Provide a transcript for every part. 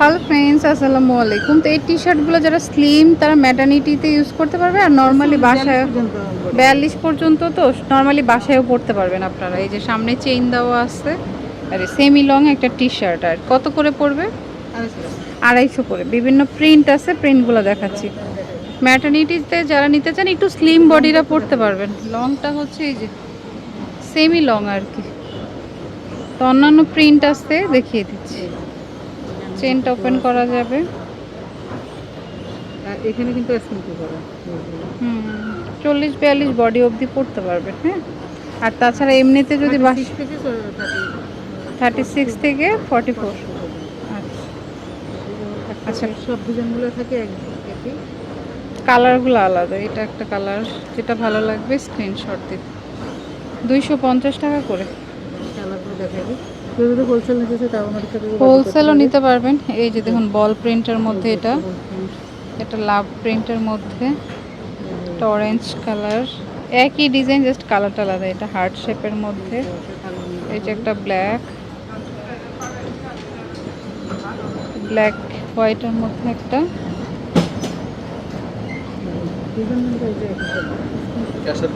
Hello friends আসসালামু আলাইকুম। তো এই টি শার্টগুলো যারা স্লিম তারা ম্যাটার্নিটিতে ইউজ করতে পারবে আর নর্মালি বাসায় বিয়াল্লিশ পর্যন্ত তো নর্মালি বাসায়ও পরতে পারবেন আপনারা। এই যে সামনে চেইন দেওয়া আছে আর সেমি লং একটা টি শার্ট আর। কত করে পড়বে? আড়াইশো করে। বিভিন্ন প্রিন্ট আছে প্রিন্টগুলো দেখাচ্ছি। ম্যাটার্নিটিতে যারা নিতে চান একটু স্লিম বডিরা পরতে পারবেন। লংটা হচ্ছে এই যে সেমি লং আর কি। তো অন্যান্য প্রিন্ট আছে দেখিয়ে দিচ্ছি। চেনটা ওপেন করা যাবে। আর এখানে কিন্তু হুম চল্লিশ বিয়াল্লিশ বডি অবধি পড়তে পারবে হ্যাঁ? আর তাছাড়া এমনিতে যদি বাস থার্টি সিক্স থেকে ফর্টি ফোর আচ্ছা। আচ্ছা সব ডিজাইনগুলো থাকে এক একই? কালারগুলো আলাদা এটা একটা কালার যেটা ভালো লাগবে স্ক্রিনশট দিতে দুইশো পঞ্চাশ টাকা করে। কালারগুলো দেখাবি হোলসেলও নিতে পারবেন। এই যে দেখুন বল প্রিন্টের মধ্যে এটা। এটা লাভ প্রিন্টের মধ্যে। অরেঞ্জ কালার একই ডিজাইন জাস্ট কালারটা আলাদা। এটা হার্ট শেপের মধ্যে। এই যে একটা ব্ল্যাক ব্ল্যাক হোয়াইটের মধ্যে একটা।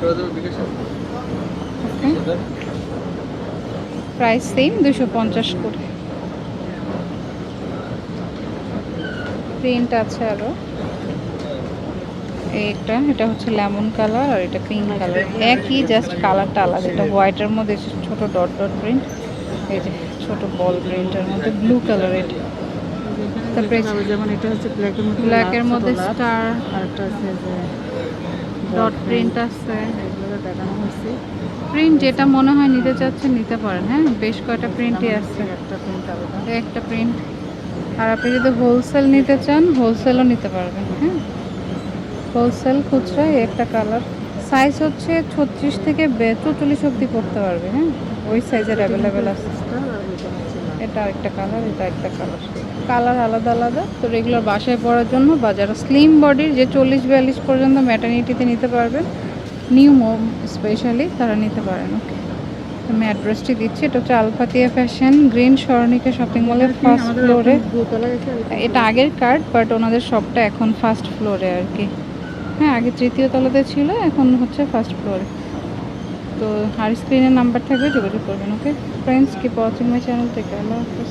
করে দেবে বিকাশে? প্রাইস সেম দুশো পঞ্চাশ করে। প্রিন্ট আছে আরও এইটা এটা হচ্ছে লেমন কালার আর এটা পিঙ্ক কালার। একই জাস্ট কালারটা আলাদা। এটা হোয়াইটের মধ্যে ছোট ডট ডট প্রিন্ট এই যে ছোট বল প্রিন্টের মধ্যে ব্লু কালার এটা। তারপরে যেমন এটা হচ্ছে ব্ল্যাকের মধ্যে ব্ল্যাকের মধ্যে স্টার আর একটা আছে ডট প্রিন্ট আছে। এগুলো দেখানো হয়েছে প্রিন্ট যেটা মনে হয় নিতে চাচ্ছেন নিতে পারেন হ্যাঁ? বেশ কয়টা প্রিন্টই আছে। একটা প্রিন্ট আলাদা একটা প্রিন্ট আর আপনি যদি হোলসেল নিতে চান হোলসেলও নিতে পারবেন হ্যাঁ? হোলসেল খুচরা একটা কালার সাইজ হচ্ছে ছত্রিশ থেকে চৌচল্লিশ অবধি পড়তে পারবে হ্যাঁ? ওই সাইজের অ্যাভেলেবেল আছে। এটা একটা কালার এটা একটা কালার কালার আলাদা আলাদা। তো রেগুলার বাসায় পরার জন্য বা যারা স্লিম বডির যে চল্লিশ বিয়াল্লিশ পর্যন্ত ম্যাটার্নিটিতে নিতে পারবেন। নিউ মোম স্পেশালি তারা নিতে পারেন ওকে। আমি অ্যাড্রেসটি দিচ্ছি এটা হচ্ছে Alfatia fashion green Swarnika shopping মলের ফার্স্ট ফ্লোরে এটা এটা আগের কার্ড বাট ওনাদের শপটা এখন ফার্স্ট ফ্লোরে আর কি। হ্যাঁ আগে তৃতীয় তলাতে ছিল এখন হচ্ছে ফার্স্ট ফ্লোরে তো আর স্ক্রিনের নাম্বার থাকবে যোগাযোগ করবেন okay. Friends keep watching my channel থেকে আল্লাহ হাফিজ।